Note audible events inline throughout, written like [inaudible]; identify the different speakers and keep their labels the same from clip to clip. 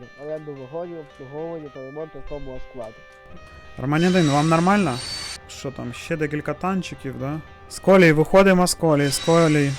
Speaker 1: метрів. Оренду вагонів, обслуговування та ремонт рухомого складу.
Speaker 2: Романядин, вам нормально? Що там, ще декілька танчиків, да? З колії, виходимо з колії, з колії.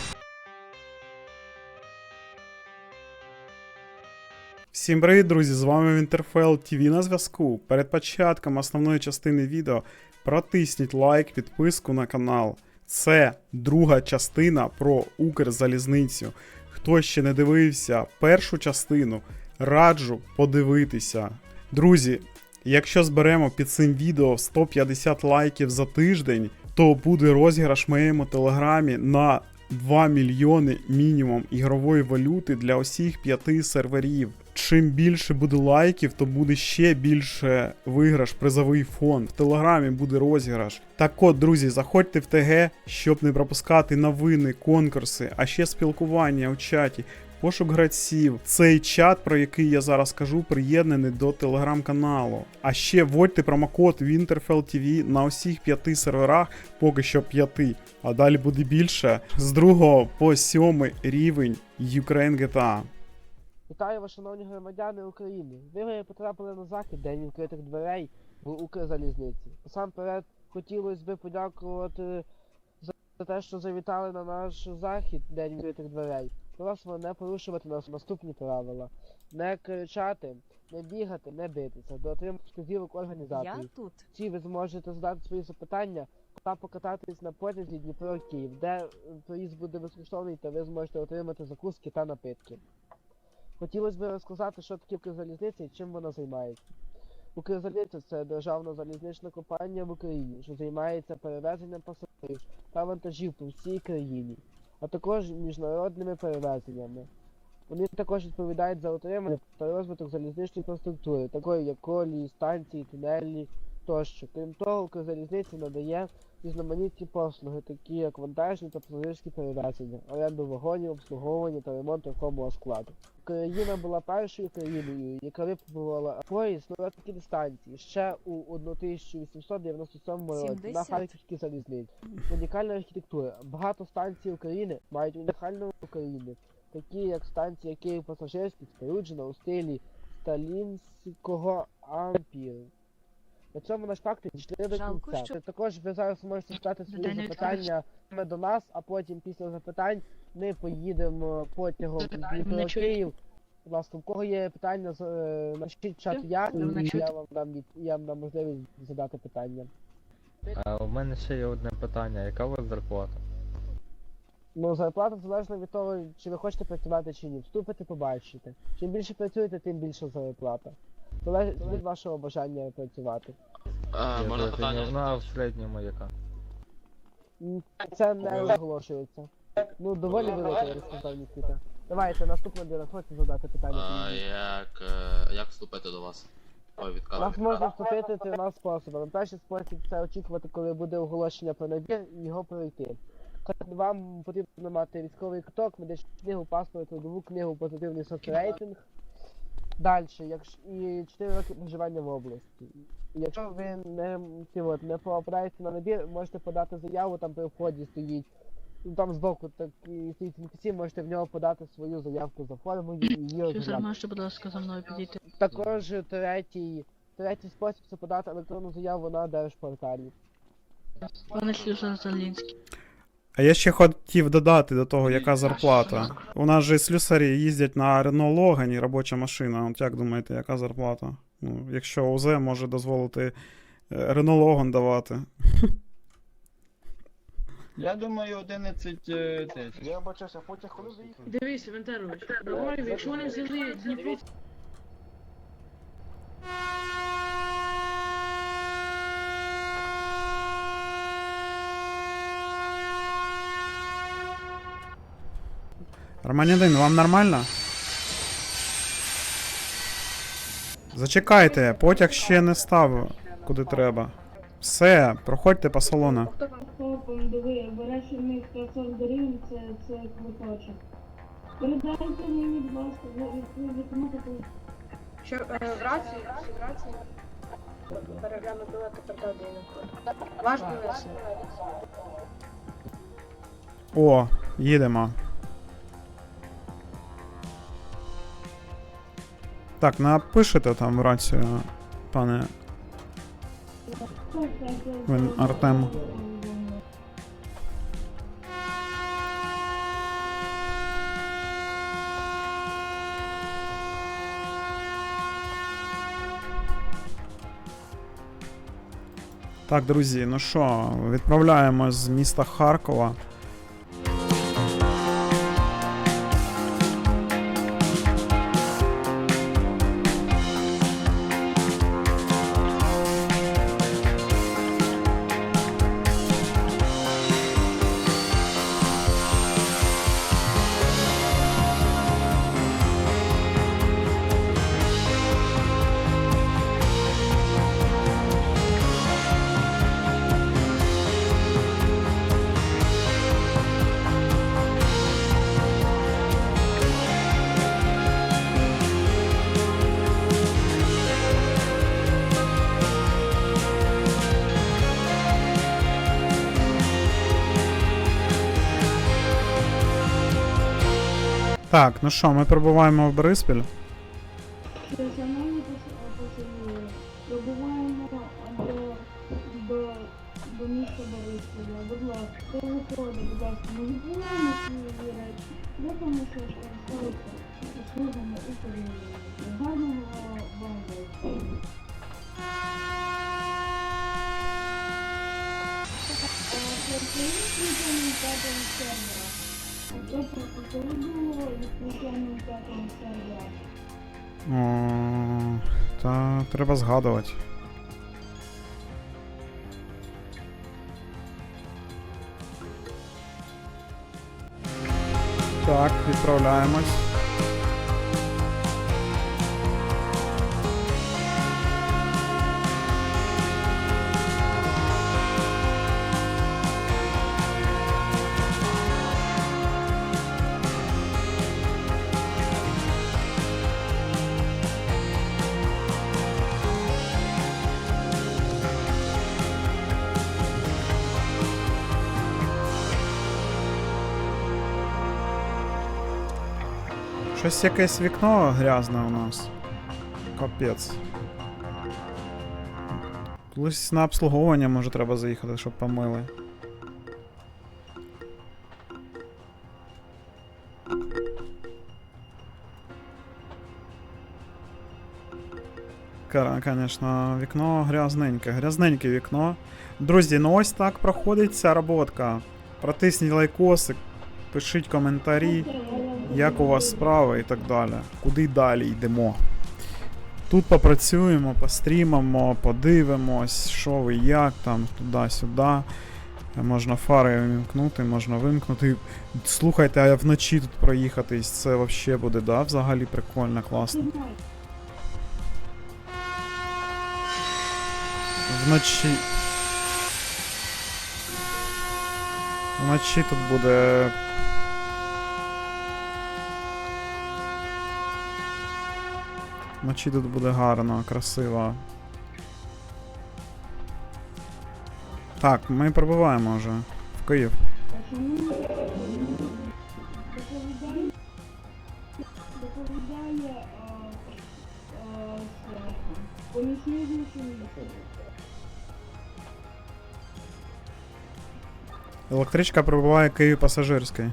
Speaker 2: Всім привіт, друзі! З вами Вінтерфел ТВ на зв'язку. Перед початком основної частини відео протисніть лайк, підписку на канал. Це друга частина про Укрзалізницю. Хто ще не дивився першу частину, раджу подивитися. Друзі, Якщо зберемо під цим відео 150 лайків за тиждень, то буде розіграш в моєму телеграмі на 2 мільйони мінімум ігрової валюти для усіх п'яти серверів. Чим більше буде лайків, то буде ще більше виграш, призовий фонд. В телеграмі буде розіграш. Так от, друзі, заходьте в ТГ, щоб не пропускати новини, конкурси, а ще спілкування у чаті. Пошук гравців. Цей чат, про який я зараз кажу, приєднаний до телеграм-каналу. А ще вводьте промокод WinterfellTV на усіх п'яти серверах, поки що п'яти, а далі буде більше. З 2 по 7 рівень Ukraine GTA.
Speaker 1: Вітаю вас, шановні громадяни України. Ви потрапили на захід День відкритих дверей в Укрзалізниці. Насамперед хотілося б подякувати за те, що завітали на наш захід День відкритих дверей. Просимо не порушувати нас наступні правила. Не кричати, не бігати, не битися. До отримання вказівок
Speaker 3: Я тут.
Speaker 1: Ці ви зможете задати свої запитання та покататись на потязі Дніпро Київ, де е, проїзд буде безкоштовний та ви зможете отримати закуски та напитки. Хотілося б розказати, що таке Укрзалізниця і чим вона займається. Укрзалізниця це державна залізнична компанія в Україні, що займається перевезенням пасажирів та вантажів по всій країні, а також міжнародними перевезеннями. Вони також відповідають за утримання та розвиток залізничної інфраструктури, такої як колії, станції, тунелі тощо. Крім того, Укрзалізниця надає різноманітні послуги, такі як вантажні та пасажирські перевезення, оренду вагонів, обслуговування та ремонт рухомого складу. Україна була першою країною, яка випробувала поїзд на такі дистанції ще у 1897 році на Харківській залізниці. Унікальна архітектура. Багато станцій України мають унікальну України, такі як станція Київ пасажирський, споруджена у стилі сталінського ампіру. На цьому наш факти дійшли до
Speaker 3: Жалко,
Speaker 1: кінця.
Speaker 3: що-
Speaker 1: Також ви зараз можете задати свої
Speaker 3: Детально
Speaker 1: запитання саме до нас, а потім після запитань ми поїдемо потягом
Speaker 3: Запитання
Speaker 1: Дніпро
Speaker 3: не.
Speaker 1: Київ. Будь ласка, у кого є питання, з- е, напишіть в чат я,
Speaker 3: Ну,
Speaker 1: і я вам дам від- я вам дам можливість задати питання.
Speaker 4: А у мене ще є одне питання, яка у вас зарплата?
Speaker 1: Ну, зарплата залежно від того, чи ви хочете працювати чи ні. Вступите, побачите. Чим більше працюєте, тим більше зарплата. Залежить від вашого бажання працювати.
Speaker 5: А, можна
Speaker 4: не
Speaker 5: питання?
Speaker 4: знав в середньому яка.
Speaker 1: М, Це не оголошується. Ну, доволі велика, я розказав Давайте, наступна людина, хочете задати питання.
Speaker 5: Як, е, як вступити до вас? Ой,
Speaker 1: нас можна вступити трьома способами. Перший спосіб це очікувати, коли буде оголошення про набір, і його пройти. Тобто Вам потрібно мати військовий квиток, медичну книгу, паспорт, трудову книгу, позитивний соцрейтинг. Далі, якщо і 4 роки проживання в області. І Якщо ви не, ці от, не попадаєте на набір, можете подати заяву, там при вході стоїть. Ну там збоку так і стоїть NPC, можете в нього подати свою заявку за формою і її
Speaker 6: можете, будь ласка, за мною підійти?
Speaker 1: Також третій, третій спосіб це подати електронну заяву на держпорталі.
Speaker 6: Пане Слюсар Залінський.
Speaker 2: А я ще хотів додати до того, яка зарплата. У нас же слюсарі їздять на Renault Logan, робоча машина. От як думаєте, яка зарплата? Ну, якщо УЗ може дозволити Renault Logan давати.
Speaker 7: Я думаю, 11 е, тисяч.
Speaker 1: Я бачуся, потяг коли заїхав?
Speaker 6: Дивись, Вентерович, давай, якщо вони взяли Дніпро,
Speaker 2: Романядин, вам нормально? Зачекайте, потяг ще не став куди треба. Все, проходьте по салону.
Speaker 8: Хлопом, диви, береш у них 500 гривень, це, це квиточок. Передайте мені, будь ласка, ви- ви.
Speaker 9: Що е, в рації, в рації перегляну білети передав код. Ваш білет.
Speaker 2: О, їдемо. Так, напишете там рацію, пане. Він Артем. Так, друзі, ну що, відправляємо з міста Харкова. Так, ну що, ми прибуваємо в Бориспіль.
Speaker 8: Пробуваємо до, міста Борисполя. Будь ласка, хто виходить, будь ласка, ми відбуваємо свої речі. Тому що скористалися услугами управління. Гарного вам вечора.
Speaker 2: О, та треба згадувати. Так, відправляємось. Щось якесь вікно грязне у нас. Капець. Колись на обслуговування може треба заїхати, щоб помили. Конечно, вікно грязненьке, грязненьке вікно. Друзі, ну ось так проходить ця роботка. Протисніть лайкосик, пишіть коментарі як у вас справи і так далі. Куди далі йдемо? Тут попрацюємо, пострімимо, подивимось, що ви як там, туди-сюди. Можна фари вимкнути, можна вимкнути. Слухайте, а вночі тут проїхатись, це взагалі буде, да, взагалі прикольно, класно. Вночі. Вночі тут буде Вночі тут буде гарно, красиво. Так, ми прибуваємо вже в Київ. Електричка прибуває Київ пасажирський.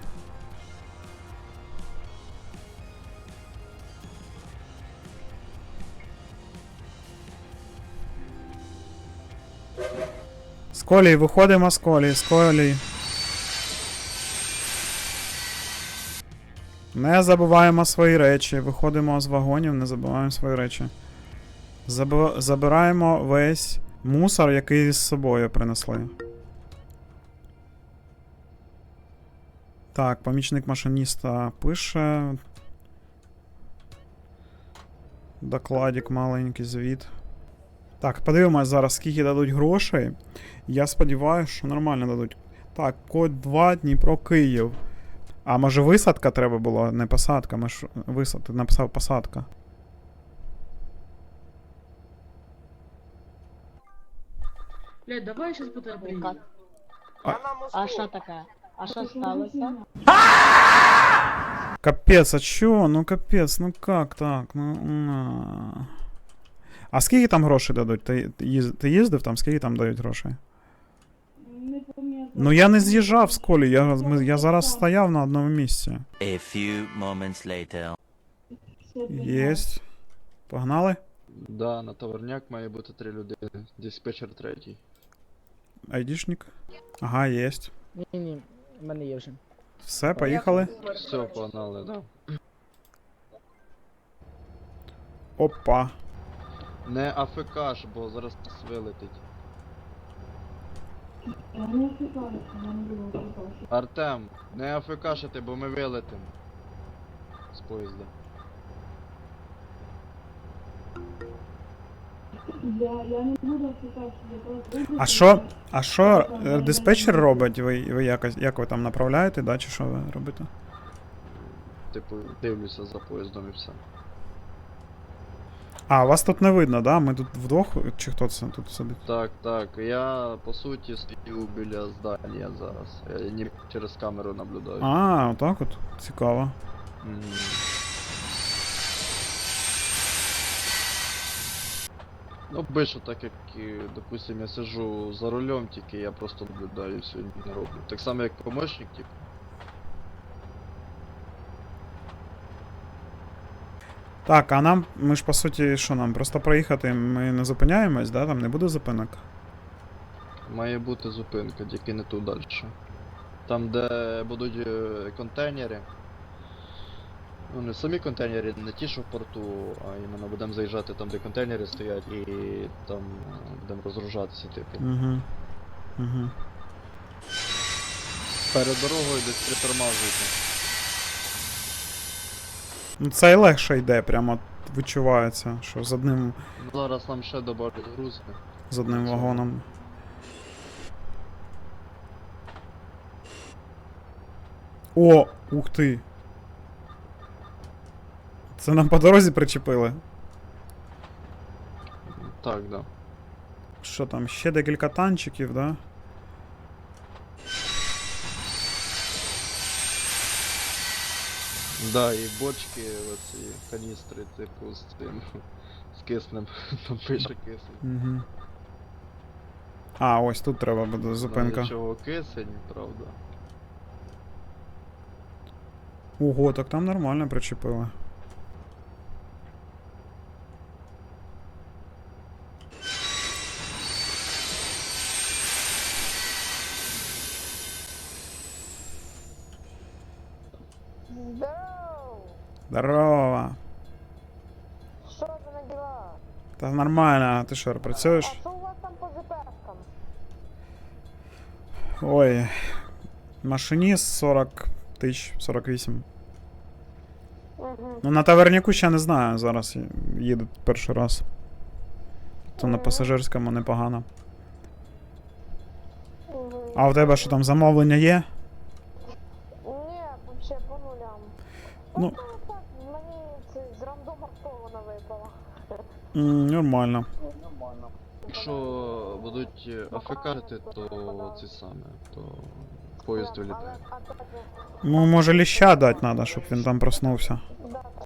Speaker 2: Колії, виходимо з колії, з колії. Не забуваємо свої речі. Виходимо з вагонів, не забуваємо свої речі. Заб- Забираємо весь мусор, який з собою принесли. Так, помічник машиніста пише. Докладик маленький звіт. Так, подивимось зараз, скільки дадуть грошей. Я сподіваюся, що нормально дадуть. Так, код 2 Дніпро Київ. А може висадка треба було, не посадка, ми ж висад... написав посадка.
Speaker 6: Блядь, давай щас по тебе приїду.
Speaker 3: А що таке? А що сталося?
Speaker 2: Капець, а чо? Ну капець, ну как так? Ну. А скільки там грошей дадуть? Ти, ти їздив там, скільки там дають грошей?
Speaker 8: Не пам'ятаю.
Speaker 2: Ну я не з'їжджав з колі, я, ми- я зараз стояв на одному місці.
Speaker 3: A few moments later.
Speaker 2: Єсть. Погнали?
Speaker 10: Да, на товарняк має бути три людини. Диспетчер третій.
Speaker 2: Айдішник. Ага, єсть.
Speaker 1: Ні, ні, в мене є вже.
Speaker 2: Все, поїхали.
Speaker 10: Все, погнали, да.
Speaker 2: Опа.
Speaker 10: Не АФК ж, бо зараз нас вилетить. Артем, не АФКшити, бо ми вилетим. З поїзда.
Speaker 2: А що? А що е, диспетчер робить? Ви, ви якось, як ви там направляєте, да, чи що ви робите?
Speaker 10: Типу, дивлюся за поїздом і все.
Speaker 2: А, вас тут не видно, да? Ми тут вдвох, чи хто це тут сидить?
Speaker 10: Так, так. Я по суті стою біля здання зараз. Я не через камеру наблюдаю.
Speaker 2: А, отак от. Цікаво.
Speaker 10: Мгм. Ну, обично так як, е, допустим, я сижу за рулем, тільки я просто наблюдаю все не роблю. Так само як помощник, типу.
Speaker 2: Так, а нам, ми ж по суті, що нам? Просто проїхати, ми не зупиняємось, да? Там не буде зупинок.
Speaker 10: Має бути зупинка, тільки не тут далі. Там, де будуть е, контейнери. Ну, не самі контейнери, не ті, що в порту, а іменно будемо заїжджати там, де контейнери стоять, і там е, будемо розгружатися, типу.
Speaker 2: Угу. Угу.
Speaker 10: Перед дорогою десь притормажуйте.
Speaker 2: Ну це і легше йде, прямо відчувається, що з одним,
Speaker 10: Зараз нам ще добавлять грузи.
Speaker 2: з одним вагоном. О, ух ти. Це нам по дорозі причепили.
Speaker 10: Так, да.
Speaker 2: Що там, ще декілька танчиків, да?
Speaker 10: Да, і бочки, оці каністри, типу, з тим. З киснем. [laughs] Там пише кисень.
Speaker 2: Угу. А, ось тут треба буде зупинка.
Speaker 10: Чого кисень, правда.
Speaker 2: Ого, так там нормально причепили.
Speaker 9: Здорово!
Speaker 2: Здорово.
Speaker 9: Що за на діла?
Speaker 2: Та нормально, а ти що,
Speaker 9: А
Speaker 2: працюєш?
Speaker 9: що у вас там по ЗПшкам?
Speaker 2: Ой. Машиніст 40 тисяч, 48.
Speaker 9: Угу.
Speaker 2: Ну на таверняку ще не знаю, зараз їду перший раз. То на пасажирському непогано.
Speaker 9: угу.
Speaker 2: А у тебе що там замовлення є?
Speaker 9: Ні, вообще по нулям.
Speaker 2: Ну. М, нормально.
Speaker 10: Якщо будуть е, АФКати, то ці саме, то поїзд вилітає.
Speaker 2: Ну, може ліща дати треба, щоб він там проснувся.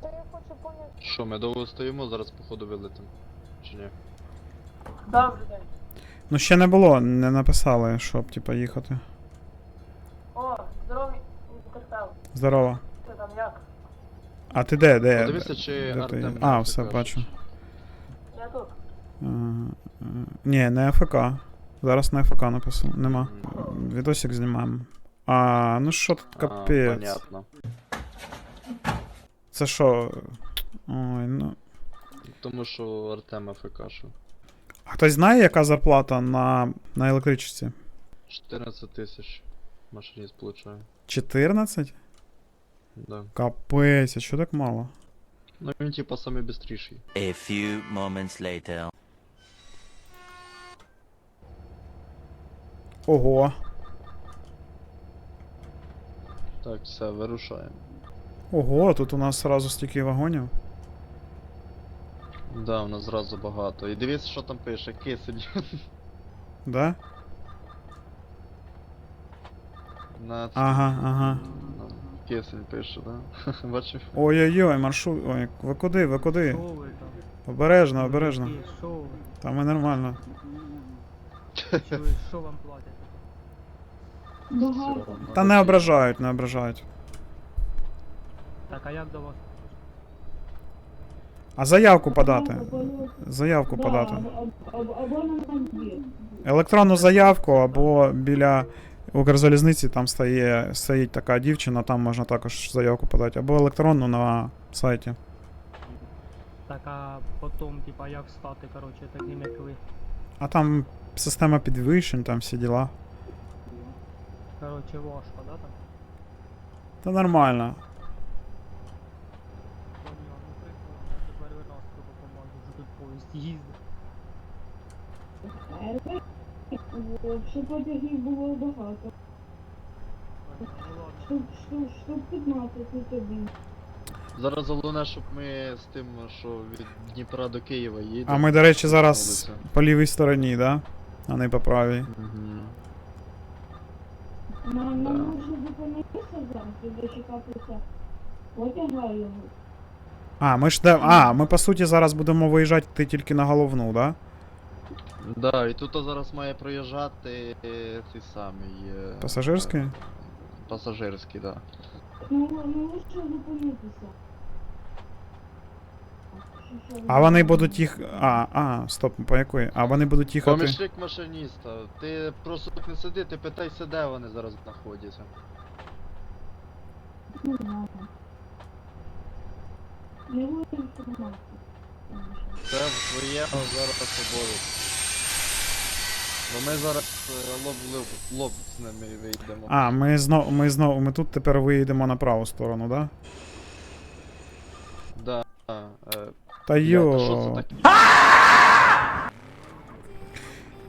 Speaker 9: це.
Speaker 10: Що, ми довго стоїмо, зараз походу вилетимо. Чи ні?
Speaker 6: Добрий день.
Speaker 2: Ну ще не було, не написали, щоб типа їхати.
Speaker 6: О, здоровий інтерфел.
Speaker 2: Здорово.
Speaker 6: Ти там як?
Speaker 2: А ти де? Де?
Speaker 10: Подивися, чи
Speaker 2: де ти?
Speaker 10: Артем
Speaker 2: А, все, бачу. Е, Ні, не АФК. Зараз не АФК написано. Нема. Відосик знімаємо. А, ну що тут
Speaker 10: А,
Speaker 2: капець.
Speaker 10: понятно.
Speaker 2: Це що? Ой, ну.
Speaker 10: Тому що Артем АФКшив.
Speaker 2: А хтось знає, яка зарплата на, на електричці?
Speaker 10: 14 тисяч машиніст получає.
Speaker 2: 14?
Speaker 10: Да.
Speaker 2: Капець, а що так мало?
Speaker 10: Ну він типа самий бистріший.
Speaker 3: A few moments later.
Speaker 2: Ого.
Speaker 10: Так, все, вирушаємо.
Speaker 2: Ого, тут у нас сразу стільки вагонів.
Speaker 10: Да, у нас зразу багато. І дивіться, що там пише, кисень. [laughs]
Speaker 2: Да? [laughs]
Speaker 10: На
Speaker 2: Ага, ага.
Speaker 10: на кисень пише, да? [laughs] Бачив?
Speaker 2: Ой-ой-ой, маршрут. Ой, ви куди, ви куди?
Speaker 4: Що ви там?
Speaker 2: Обережно, обережно.
Speaker 4: Що ви?
Speaker 2: Там і нормально.
Speaker 4: Що ви- Що вам платять?
Speaker 2: Та не ображають, не ображають.
Speaker 4: Так, а як до вас?
Speaker 2: А заявку подати. Заявку подати. Електронну заявку або біля Укрзалізниці там стає, стоїть така дівчина, там можна також заявку подати, або електронну на сайті.
Speaker 4: Так, а потім, типа, як стати, коротше, таким як ви?
Speaker 2: А там система підвищень, там всі діла.
Speaker 4: Коротше, важко, да, там?
Speaker 2: Та нормально.
Speaker 4: Понял, ну прикольно, я тепер ви нас вже тут поїзд їздить.
Speaker 8: От, Щоб потягів було багато.
Speaker 4: Ну ладно.
Speaker 8: Штук, штук, штук 15 і тобі.
Speaker 10: Зараз головне, щоб ми з тим, що від Дніпра до Києва їдемо.
Speaker 2: А ми, до речі, зараз по лівій стороні, да? А не по правій.
Speaker 10: Мгм.
Speaker 8: Нам нам може зупинитися зараз і дочекатися потяга його.
Speaker 2: А, ми ж де. А, ми по суті зараз будемо виїжджати тільки на головну, да?
Speaker 10: Да, і тут зараз має проїжджати е, цей самий. е,
Speaker 2: Пасажирський?
Speaker 10: Пасажирський, да.
Speaker 8: Ну, ну лише зупинитися.
Speaker 2: А вони будуть їх. А, а, стоп, по якої? А вони будуть їхати.
Speaker 10: Помічник машиніста, ти просто тут не сиди, ти питайся, де вони зараз знаходяться.
Speaker 8: Не знаю. Не буде інформації.
Speaker 10: Це в твоєму зараз обов'язку. Бо ми зараз е, лоб в лоб, лоб з ними вийдемо.
Speaker 2: А, ми знову, ми знову, ми тут тепер виїдемо на праву сторону? Да.
Speaker 10: Е,
Speaker 2: Та
Speaker 10: що
Speaker 2: йо.
Speaker 10: це таке?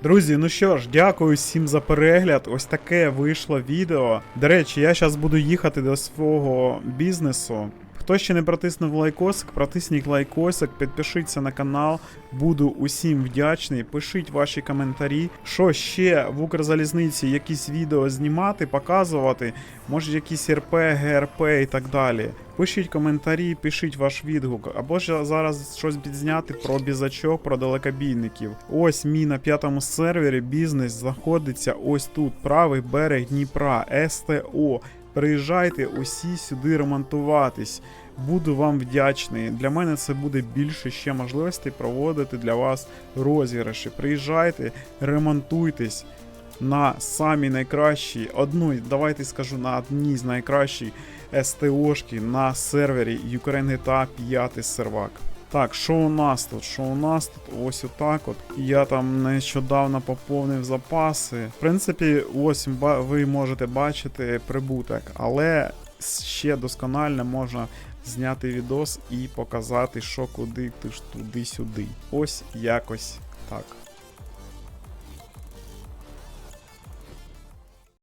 Speaker 2: Друзі, ну що ж, дякую всім за перегляд. Ось таке вийшло відео. До речі, я зараз буду їхати до свого бізнесу. Хто ще не протиснув лайкосик, протисніть лайкосик, підпишіться на канал. Буду усім вдячний. Пишіть ваші коментарі. Що ще в Укрзалізниці якісь відео знімати, показувати, може якісь РП, ГРП і так далі. Пишіть коментарі, пишіть ваш відгук, або ж зараз щось підзняти про бізачок, про далекобійників. Ось мій на п'ятому сервері бізнес знаходиться ось тут, правий берег Дніпра, СТО. Приїжджайте усі сюди ремонтуватись. Буду вам вдячний. Для мене це буде більше ще можливостей проводити для вас розіграші. Приїжджайте, ремонтуйтесь на самі найкращі, одну, давайте скажу, на одній з найкращих СТОшки на сервері Ukraine GTA 5 сервак. Так, що у нас тут? Що у нас тут? Ось отак от. Я там нещодавно поповнив запаси. В принципі, ось ви можете бачити прибуток, але ще досконально можна зняти відос і показати, що куди, ти ж туди-сюди. Ось якось так.